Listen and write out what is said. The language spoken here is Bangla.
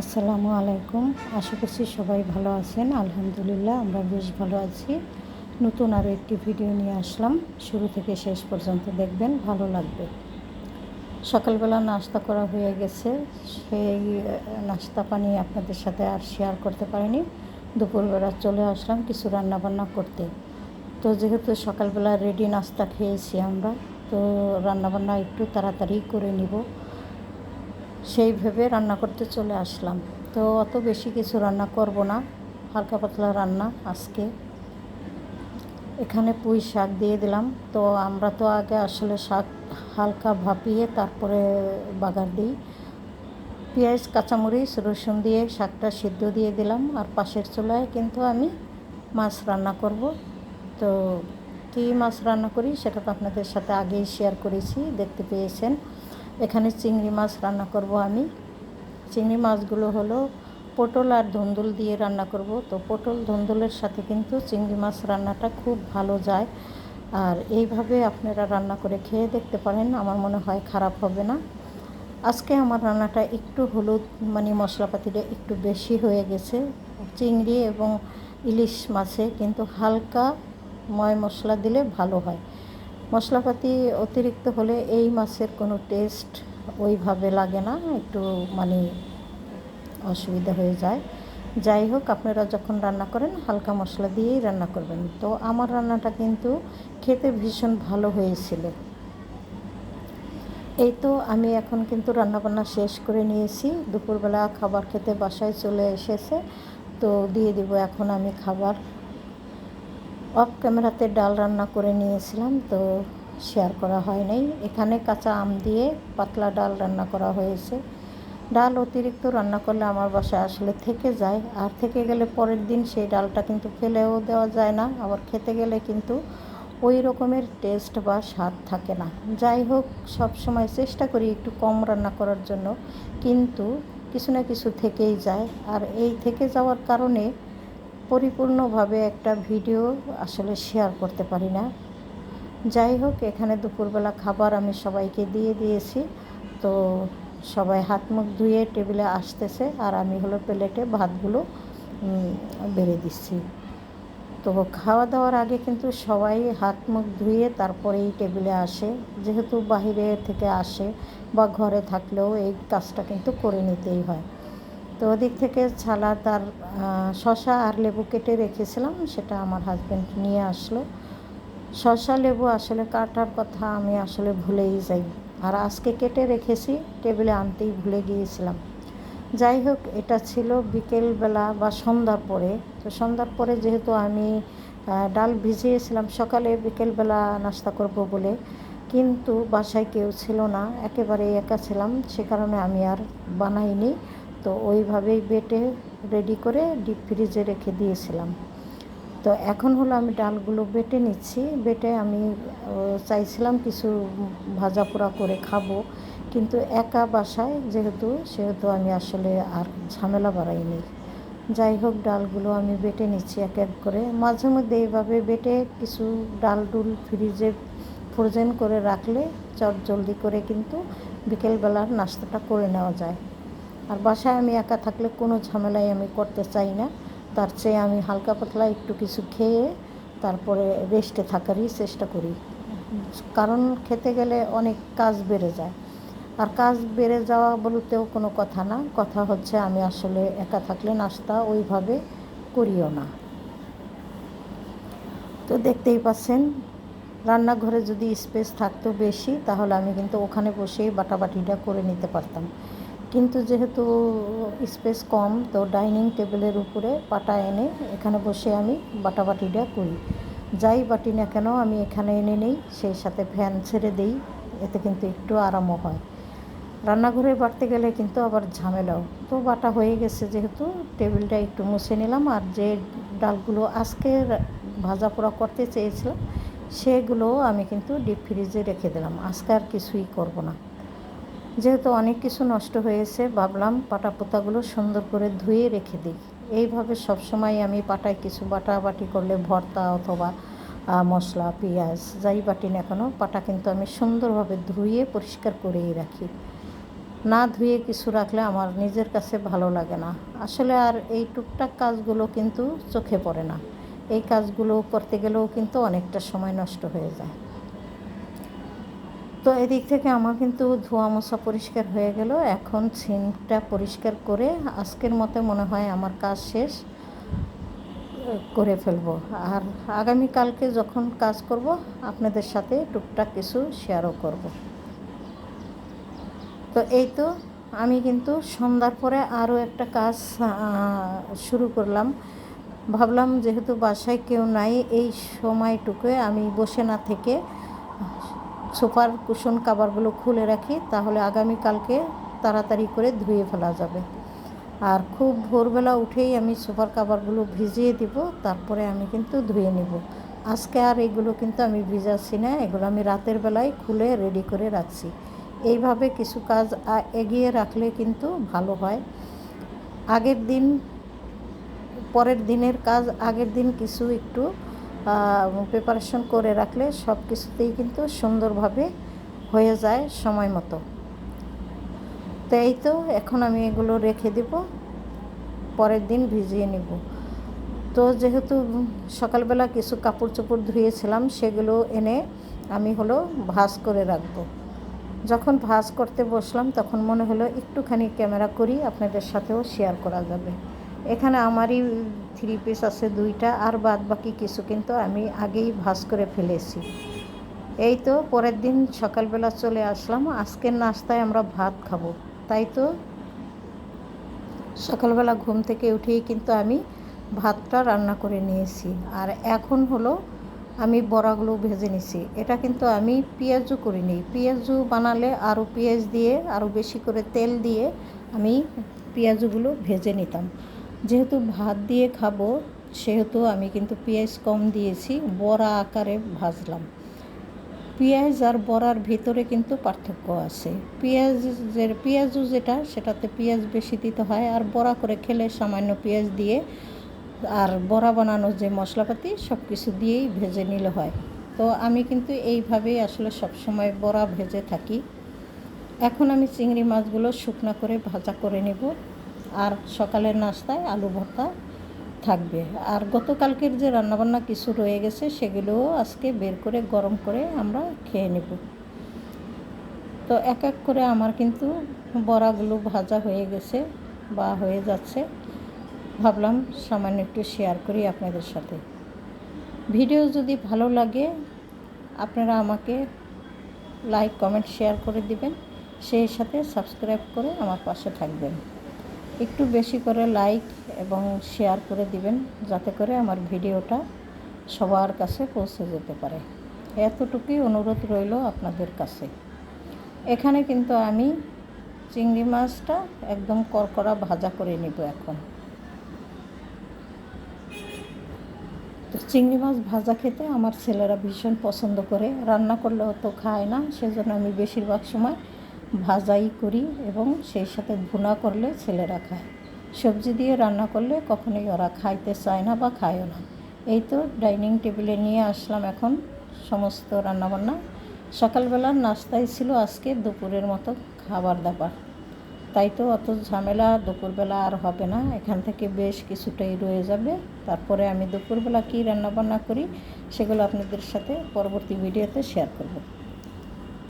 আসসালামু আলাইকুম। আশা করছি সবাই ভালো আছেন। আলহামদুলিল্লাহ, আমরা বেশ ভালো আছি। নতুন আরও একটি ভিডিও নিয়ে আসলাম। শুরু থেকে শেষ পর্যন্ত দেখবেন, ভালো লাগবে। সকালবেলা নাস্তা করা হয়ে গেছে। সেই নাস্তা পানি আপনাদের সাথে আর শেয়ার করতে পারিনি। দুপুরবেলা চলে আসলাম কিছু রান্নাবান্না করতে। তো যেহেতু সকালবেলা রেডি নাস্তা খেয়েছি আমরা, তো রান্নাবান্না একটু তাড়াতাড়ি করে নিব। সেই ভেবে রান্না করতে চলে আসলাম। তো অত বেশি কিছু রান্না করব না, হালকা পাতলা রান্না আজকে। এখানে পুঁই শাক দিয়ে দিলাম। তো আমরা তো আগে আসলে শাক হালকা ভাপিয়ে তারপরে বাগার দিই। পেঁয়াজ, কাঁচামরিচ, রসুন দিয়ে শাকটা সিদ্ধ দিয়ে দিলাম। আর পাশের চুলায় কিন্তু আমি মাছ রান্না করব। তো কী মাছ রান্না করি সেটা তো আপনাদের সাথে আগেই শেয়ার করেছি, দেখতে পেয়েছেন। এখানে চিংড়ি মাছ রান্না করব আমি। চিংড়ি মাছগুলো হলো পটল আর ধুন্দুল দিয়ে রান্না করব। তো পটল, ধুন্দুলের সাথে কিন্তু চিংড়ি মাছ রান্নাটা খুব ভালো যায়। আর এইভাবে আপনারা রান্না করে খেয়ে দেখতে পারেন, আমার মনে হয় খারাপ হবে না। আজকে আমার রান্নাটা একটু হলুদ মানে মশলাপাতিটা একটু বেশি হয়ে গেছে। চিংড়ি এবং ইলিশ মাছে কিন্তু হালকা ময় মশলা দিলে ভালো হয়। মশলাপাতি অতিরিক্ত হলে এই মাছের কোনো টেস্ট ওইভাবে লাগে না, একটু মানে অসুবিধা হয়ে যায়। যাই হোক, আপনারা যখন রান্না করেন, হালকা মশলা দিয়েই রান্না করবেন। তো আমার রান্নাটা কিন্তু খেতে ভীষণ ভালো হয়েছিল। এই তো আমি এখন কিন্তু রান্নাবান্না শেষ করে নিয়েছি। দুপুরবেলা খাবার খেতে বাসায় চলে এসেছে। তো দিয়ে দিব এখন আমি খাবার। অফ ক্যামেরাতে ডাল রান্না করে নিয়েছিলাম, তো শেয়ার করা হয় নাই। এখানে কাঁচা আম দিয়ে পাতলা ডাল রান্না করা হয়েছে। ডাল অতিরিক্ত রান্না করলে আমার বাসায় আসলে থেকে যায়। আর থেকে গেলে পরের দিন সেই ডালটা কিন্তু ফেলেও দেওয়া যায় না। আবার খেতে গেলে কিন্তু ওই রকমের টেস্ট বা স্বাদ থাকে না। যাই হোক সব সময় চেষ্টা করি একটু কম রান্না করার জন্য। কিন্তু কিছু না কিছু থেকেই যায়। আর এই থেকে যাওয়ার কারণে পরিপূর্ণভাবে একটা ভিডিও আসলে শেয়ার করতে পারি না। যাই হোক, এখানে দুপুরবেলা খাবার আমি সবাইকে দিয়ে দিয়েছি। তো সবাই হাত মুখ ধুয়ে টেবিলে আসতেছে আর আমি হলো প্লেটে ভাতগুলো বেড়ে দিচ্ছি। তো খাওয়া দাওয়ার আগে কিন্তু সবাই হাত মুখ ধুয়ে তারপরেই টেবিলে আসে। যেহেতু বাইরে থেকে আসে বা ঘরে থাকলেও এই কাজটা কিন্তু করে নিতেই হয়। তো ওদিক থেকে ছালা তার শশা আর লেবু কেটে রেখেছিলাম, সেটা আমার হাজব্যান্ড নিয়ে আসলো। শশা লেবু আসলে কাটার কথা আমি আসলে ভুলেই যাই। আর আজকে কেটে রেখেছি, টেবিলে আনতেই ভুলে গিয়েছিলাম। যাই হোক, এটা ছিল বিকেলবেলা বা সন্ধ্যার পরে। তো সন্ধ্যার পরে যেহেতু আমি ডাল ভিজিয়েছিলাম, সকালে বিকেলবেলা নাস্তা করব বলে, কিন্তু বাসায় কেউ ছিল না একেবারে একা ছিলাম, সে কারণে আমি আর বানাইনি। তো ওইভাবেই বেটে রেডি করে ডিপ ফ্রিজে রেখে দিয়েছিলাম। তো এখন হলো আমি ডালগুলো বেটে নিচ্ছি। বেটে আমি চাইছিলাম কিছু ভাজা পোড়া করে খাব। কিন্তু একা বাসায় যেহেতু, সেহেতু আমি আসলে আর ঝামেলা বাড়াইনি। যাই হোক, ডালগুলো আমি বেটে নিচ্ছি এক এক করে। মাঝে মধ্যে এইভাবে বেটে কিছু ডাল ডুল ফ্রিজে ফ্রোজেন করে রাখলে চট জলদি করে কিন্তু বিকেলবেলার নাস্তাটা করে নেওয়া যায়। আর বাসায় আমি একা থাকলে কোনো ঝামেলাই আমি করতে চাই না। তার চেয়ে আমি হালকা পাতলা একটু কিছু খেয়ে তারপরে রেস্টে থাকারই চেষ্টা করি। কারণ খেতে গেলে অনেক কাজ বেড়ে যায়। আর কাজ বেড়ে যাওয়া বলতেও কোনো কথা না। কথা হচ্ছে আমি আসলে একা থাকলে নাস্তা ওইভাবে করিও না। তো দেখতেই পাচ্ছেন, রান্নাঘরে যদি স্পেস থাকতো বেশি, তাহলে আমি কিন্তু ওখানে বসেই বাটাবাটিটা করে নিতে পারতাম। কিন্তু যেহেতু স্পেস কম, তো ডাইনিং টেবিলের উপরে পাটা এনে এখানে বসে আমি বাটাবাটিটা করি। যাই বাটি না কেন, আমি এখানে এনে নেই, সেই সাথে ফ্যান ছেড়ে দিই, এতে কিন্তু একটু আরামও হয়। রান্নাঘরে বাড়তে গেলে কিন্তু আবার ঝামেলাও। তো বাটা হয়ে গেছে যেহেতু, টেবিলটা একটু মুছে নিলাম, আর যে ডালগুলো আজকে ভাজা পোড়া করতে চেয়েছিলাম, সেগুলো আমি কিন্তু ডিপ ফ্রিজে রেখে দিলাম। আজকে আর কিছুই করব না। যেহেতু অনেক কিছু নষ্ট হয়েছে, ভাবলাম পাটা পোতাগুলো সুন্দর করে ধুয়ে রেখে দিই। এইভাবে সবসময় আমি পাটায় কিছু বাটা বাটি করলে ভর্তা অথবা মশলা, পেঁয়াজ, যাই বাটি না কেন, পাটা কিন্তু আমি সুন্দরভাবে ধুয়ে পরিষ্কার করেই রাখি। না ধুয়ে কিছু রাখলে আমার নিজের কাছে ভালো লাগে না। আসলে আর এই টুকটাক কাজগুলো কিন্তু চোখে পড়ে না। এই কাজগুলো করতে গেলেও কিন্তু অনেকটা সময় নষ্ট হয়ে যায়। তো এদিক থেকে আমার কিন্তু ধোয়া মোছা পরিষ্কার হয়ে গেল। এখন সিনটা পরিষ্কার করে আজকের মতো মনে হয় আমার কাজ শেষ করে ফেলব। আর আগামীকালকে যখন কাজ করব, আপনাদের সাথে টুকটাক কিছু শেয়ারও করব। তো এই তো, আমি কিন্তু সন্ধ্যার পরে আরও একটা কাজ শুরু করলাম। ভাবলাম যেহেতু বাসায় কেউ নাই, এই সময়টুকুয়ে আমি বসে না থেকে সোফার কুশন কাবারগুলো খুলে রাখি, তাহলে আগামীকালকে তাড়াতাড়ি করে ধুয়ে ফেলা যাবে। আর খুব ভোরবেলা উঠেই আমি সোফার কাবারগুলো ভিজিয়ে দিব, তারপরে আমি কিন্তু ধুয়ে নিব। আজকে আর এগুলো কিন্তু আমি ভিজাচ্ছি না, এগুলো আমি রাতের বেলায় খুলে রেডি করে রাখছি। এইভাবে কিছু কাজ এগিয়ে রাখলে কিন্তু ভালো হয়। আগের দিন, পরের দিনের কাজ, আগের দিন কিছু একটু প্রিপারেশন করে রাখলে সব কিছুতেই কিন্তু সুন্দরভাবে হয়ে যায় সময় মতো। তো এই তো, এখন আমি এগুলো রেখে দেব, পরের দিন ভিজিয়ে নিব। তো যেহেতু সকালবেলা কিছু কাপড় চোপড় ধুয়েছিলাম, সেগুলো এনে আমি হলো ভাজ করে রাখব। যখন ভাজ করতে বসলাম, তখন মনে হলো একটুখানি ক্যামেরা করি, আপনাদের সাথেও শেয়ার করা যাবে। এখানে আমারই থ্রি পিস আছে দুইটা, আর বাদ বাকি কিছু কিন্তু আমি আগেই ভাজ করে ফেলেছি। এই তো পরের দিন সকালবেলা চলে আসলাম, আজকের নাস্তায় আমরা ভাত খাব। তাই তো সকালবেলা ঘুম থেকে উঠেই কিন্তু আমি ভাতটা রান্না করে নিয়েছি। আর এখন হলো আমি বড়াগুলো ভেজে নিছি। এটা কিন্তু আমি পেঁয়াজও করিনি। পেঁয়াজু বানালে আরও পেঁয়াজ দিয়ে, আরও বেশি করে তেল দিয়ে আমি পেঁয়াজগুলো ভেজে নিতাম। যেহেতু ভাত দিয়ে খাব, সেহেতু আমি কিন্তু পেঁয়াজ কম দিয়েছি, বড়া আকারে ভাজলাম। পেঁয়াজ আর বড়ার ভিতরে কিন্তু পার্থক্য আছে। পেঁয়াজের, পেঁয়াজও যেটা, সেটাতে পেঁয়াজ বেশি দিতে হয়, আর বড়া করে খেলে সামান্য পেঁয়াজ দিয়ে আর বড়া বানানোর যে মশলাপাতি সব কিছু দিয়েই ভেজে নিলে হয়। তো আমি কিন্তু এইভাবেই আসলে সবসময় বড়া ভেজে থাকি। এখন আমি চিংড়ি মাছগুলো শুকনা করে ভাজা করে নেব। আর সকালের নাস্তায় আলু ভর্তা থাকবে। আর গতকালকের যে রান্নাবান্না কিছু রয়ে গেছে, সেগুলোও আজকে বের করে, গরম করে আমরা খেয়ে নেব। তো এক এক করে আমার কিন্তু বড়াগুলো ভাজা হয়ে গেছে বা হয়ে যাচ্ছে। ভাবলাম সামান্য একটু শেয়ার করি আপনাদের সাথে। ভিডিও যদি ভালো লাগে, আপনারা আমাকে লাইক কমেন্ট শেয়ার করে দিবেন। সেই সাথে সাবস্ক্রাইব করে আমার পাশে থাকবেন। একটু বেশি করে লাইক এবং শেয়ার করে দিবেন, যাতে করে আমার ভিডিওটা সবার কাছে পৌঁছে যেতে পারে। এতটুকুই অনুরোধ রইল আপনাদের কাছে। এখানে কিন্তু আমি চিংড়ি মাছটা একদম করকরা ভাজা করে নিব এখন। তো চিংড়ি মাছ ভাজা খেতে আমার ছেলেরা ভীষণ পছন্দ করে। রান্না করলে অত খায় না, সেজন্য আমি বেশিরভাগ সময় ভাজাই করি এবং সেই সাথে ভুনা করলে ছেলেরা খায়। সবজি দিয়ে রান্না করলে কখনোই ওরা খাইতে চায় না বা খায়ও না। এই তো ডাইনিং টেবিলে নিয়ে আসলাম এখন সমস্ত রান্নাবান্না। সকালবেলার নাস্তায় ছিল আজকে দুপুরের মতো খাবার দাবার। তাই তো অত ঝামেলা, দুপুরবেলা আর হবে না। এখান থেকে বেশ কিছুটাই রয়ে যাবে। তারপরে আমি দুপুরবেলা কী রান্নাবান্না করি সেগুলো আপনাদের সাথে পরবর্তী ভিডিওতে শেয়ার করব।